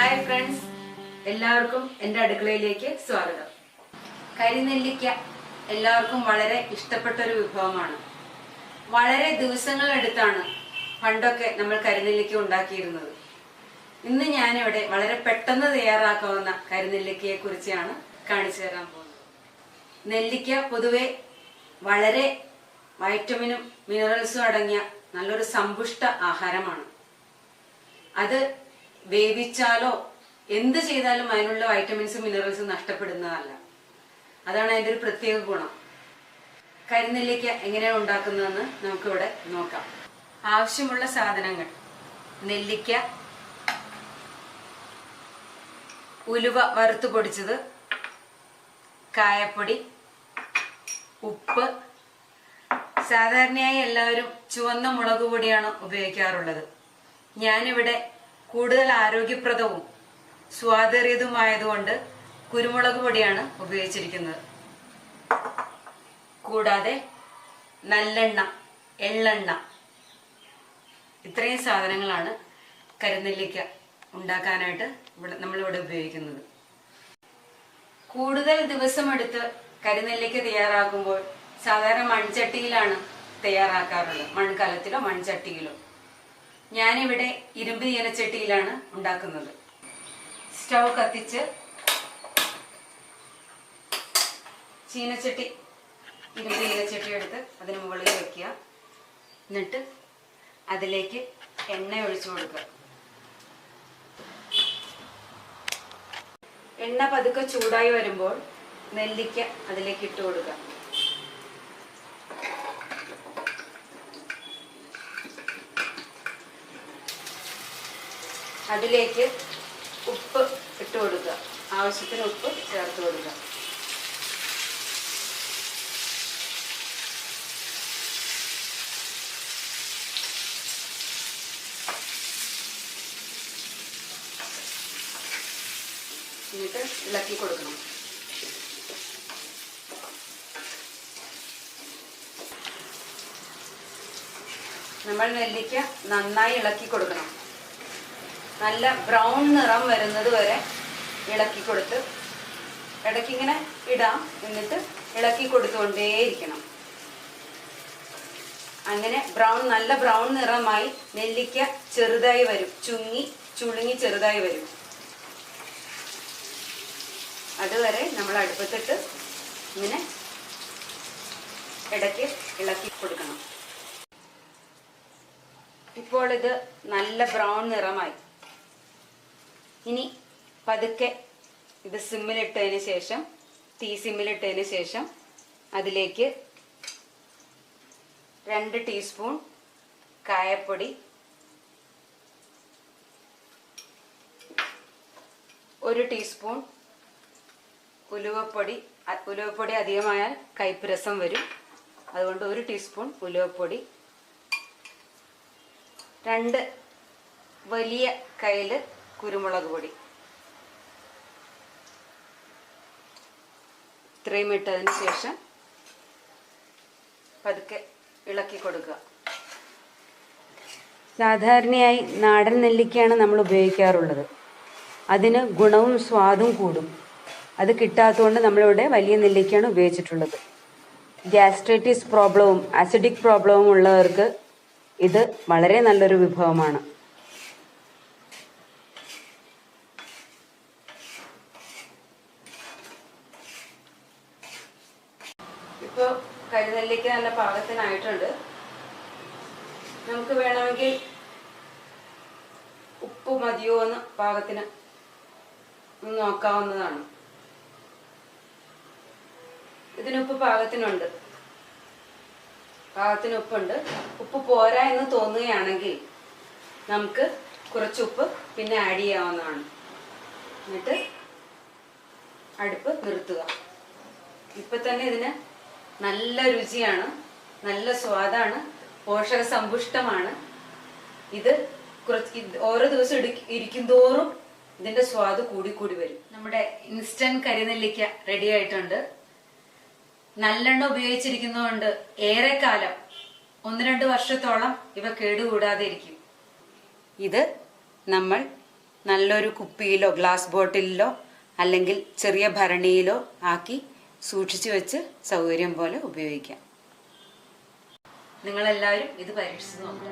Hi friends. എല്ലാവർക്കും എന്റെ അടുക്കളയിലേക്ക് സ്വാഗതം. കരിനെല്ലിക്ക എല്ലാവർക്കും വളരെ ഇഷ്ടപ്പെട്ട ഒരു വിഭവമാണ്. വളരെ ദിവസങ്ങളെടുത്താണ് പണ്ടൊക്കെ നമ്മൾ കരിനെല്ലിക്ക ഉണ്ടാക്കിയിരുന്നത്. ഇന്ന് ഞാനിവിടെ വളരെ പെട്ടെന്ന് തയ്യാറാക്കാവുന്ന കരിനെല്ലിക്കയെ കുറിച്ചാണ് കാണിച്ചു തരാൻ പോകുന്നത്. നെല്ലിക്ക പൊതുവെ വളരെ വൈറ്റമിനും മിനറൽസും അടങ്ങിയ നല്ലൊരു സമ്പുഷ്ട ആഹാരമാണ്. അത് വേവിച്ചാലോ? എന്ത് ചെയ്താലും അതിനുള്ള വൈറ്റമിൻസും മിനറൽസും നഷ്ടപ്പെടുന്നതല്ല. അതാണ് അതിന്റെ ഒരു പ്രത്യേക ഗുണം. കരിനെല്ലിക്ക എങ്ങനെയാണ് ഉണ്ടാക്കുന്നതെന്ന് നമുക്കിവിടെ നോക്കാം. ആവശ്യമുള്ള സാധനങ്ങൾ. നെല്ലിക്ക ഉലുവ വറുത്ത് പൊടിച്ചത് കായപ്പൊടി ഉപ്പ്. സാധാരണയായി എല്ലാവരും ചുവന്ന മുളക് പൊടിയാണ് ഉപയോഗിക്കാറുള്ളത്. ഞാനിവിടെ കൂടുതൽ ആരോഗ്യപ്രദവും സ്വാദേറിയതുമായതുകൊണ്ട് കുരുമുളക് പൊടിയാണ് ഉപയോഗിച്ചിരിക്കുന്നത്. കൂടാതെ നല്ലെണ്ണ എള്ളെണ്ണ ഇത്രയും സാധനങ്ങളാണ് കരുനെല്ലിക്ക ഉണ്ടാക്കാനായിട്ട് ഇവിടെ നമ്മളിവിടെ ഉപയോഗിക്കുന്നത്. കൂടുതൽ ദിവസമെടുത്ത് കരുനെല്ലിക്ക തയ്യാറാക്കുമ്പോൾ സാധാരണ മൺചട്ടിയിലാണ് തയ്യാറാക്കാറുള്ളത്. മൺകലത്തിലോ മൺചട്ടിയിലോ. ഞാനിവിടെ ഇരുമ്പ് ഇലച്ചട്ടിയിലാണ് ഉണ്ടാക്കുന്നത്. സ്റ്റൗ കത്തിച്ച് ചീനച്ചട്ടി ഇരുമ്പ് ഇലച്ചട്ടി എടുത്ത് അതിന് മുകളിൽ വെക്കുക. എന്നിട്ട് അതിലേക്ക് എണ്ണ ഒഴിച്ചു കൊടുക്കുക. എണ്ണ പതുക്കെ ചൂടായി വരുമ്പോൾ നെല്ലിക്ക അതിലേക്ക് ഇട്ട് കൊടുക്കുക. അതിലേക്ക് ഉപ്പ് ഇട്ട് കൊടുക്കുക. ആവശ്യത്തിന് ഉപ്പ് ചേർത്ത് കൊടുക്കുക. എന്നിട്ട് ഇളക്കി കൊടുക്കണം. നമ്മൾ നെല്ലിക്ക നന്നായി ഇളക്കി കൊടുക്കണം. നല്ല ബ്രൗൺ നിറം വരുന്നത് വരെ ഇളക്കി കൊടുത്ത് ഇടയ്ക്കിങ്ങനെ ഇടാം. എന്നിട്ട് ഇളക്കി കൊടുത്തുകൊണ്ടേയിരിക്കണം. അങ്ങനെ ബ്രൗൺ നല്ല ബ്രൗൺ നിറമായി നെല്ലിക്ക ചെറുതായി വരും. ചുങ്ങി ചുളുങ്ങി ചെറുതായി വരും. അതുവരെ നമ്മൾ അടുപ്പത്തിട്ട് ഇങ്ങനെ ഇടയ്ക്ക് ഇളക്കി കൊടുക്കണം. ഇപ്പോൾ ഇത് നല്ല ബ്രൗൺ നിറമായി. ഇനി പതുക്കെ ഇത് സിമ്മിലിട്ടതിന് ശേഷം തീ സിമ്മിലിട്ടതിന് ശേഷം അതിലേക്ക് രണ്ട് ടീസ്പൂൺ കായപ്പൊടി ഒരു ടീസ്പൂൺ ഉലുവപ്പൊടി ഉലുവപ്പൊടി അധികമായാൽ കൈപ്പുരസം വരും. അതുകൊണ്ട് ഒരു ടീസ്പൂൺ ഉലുവപ്പൊടി. രണ്ട് വലിയ കയ്യിൽ കുരുമുളക് പൊടി. ഇത്രയും ഇട്ടതിന് ശേഷം പതുക്കെ ഇളക്കി കൊടുക്കുക. സാധാരണയായി നാടൻ നെല്ലിക്കയാണ് നമ്മൾ ഉപയോഗിക്കാറുള്ളത്. അതിന് ഗുണവും സ്വാദും കൂടും. അത് കിട്ടാത്തതുകൊണ്ട് നമ്മളിവിടെ വലിയ നെല്ലിക്കയാണ് ഉപയോഗിച്ചിട്ടുള്ളത്. ഗ്യാസ്ട്രൈറ്റിസ് പ്രോബ്ലവും അസിഡിക് പ്രോബ്ലവും ഉള്ളവർക്ക് ഇത് വളരെ നല്ലൊരു വിഭവമാണ്. ഇപ്പോൾ കരുതല്ലേക്ക് നല്ല പാകത്തിനായിട്ടുണ്ട്. നമുക്ക് വേണമെങ്കിൽ ഉപ്പ് മതിയോ എന്ന് പാകത്തിന് നോക്കാവുന്നതാണ്. ഇതിനുപ്പ് പാകത്തിനുണ്ട്. പാകത്തിന് ഉപ്പുണ്ട് ഉപ്പ് പോരാ എന്ന് തോന്നുകയാണെങ്കിൽ നമുക്ക് കുറച്ച് ഉപ്പ് പിന്നെ ആഡ് ചെയ്യാവുന്നതാണ്. എന്നിട്ട് അടുപ്പ് നിർത്തുക. ഇപ്പൊ തന്നെ ഇതിന് നല്ല രുചിയാണ് നല്ല സ്വാദാണ് പോഷക സമ്പുഷ്ടമാണ്. ഇത് കുറച്ച് ഓരോ ദിവസം ഇരിക്കും തോറും ഇതിന്റെ സ്വാദ് കൂടി കൂടി വരും. നമ്മുടെ ഇൻസ്റ്റന്റ് കരിനെല്ലിക്ക റെഡി ആയിട്ടുണ്ട്. നല്ലെണ്ണ ഉപയോഗിച്ചിരിക്കുന്നതുകൊണ്ട് ഏറെക്കാലം ഒന്ന് രണ്ട് വർഷത്തോളം ഇവ കേടുകൂടാതെ ഇരിക്കും ഇത് നമ്മൾ നല്ലൊരു കുപ്പിയിലോ ഗ്ലാസ് ബോട്ടിലിലോ അല്ലെങ്കിൽ ചെറിയ ഭരണിയിലോ ആക്കി സൂക്ഷിച്ചു വെച്ച് സൗകര്യം പോലെ ഉപയോഗിക്കാം. നിങ്ങളെല്ലാവരും ഇത് പരീക്ഷിച്ച് നോക്കുക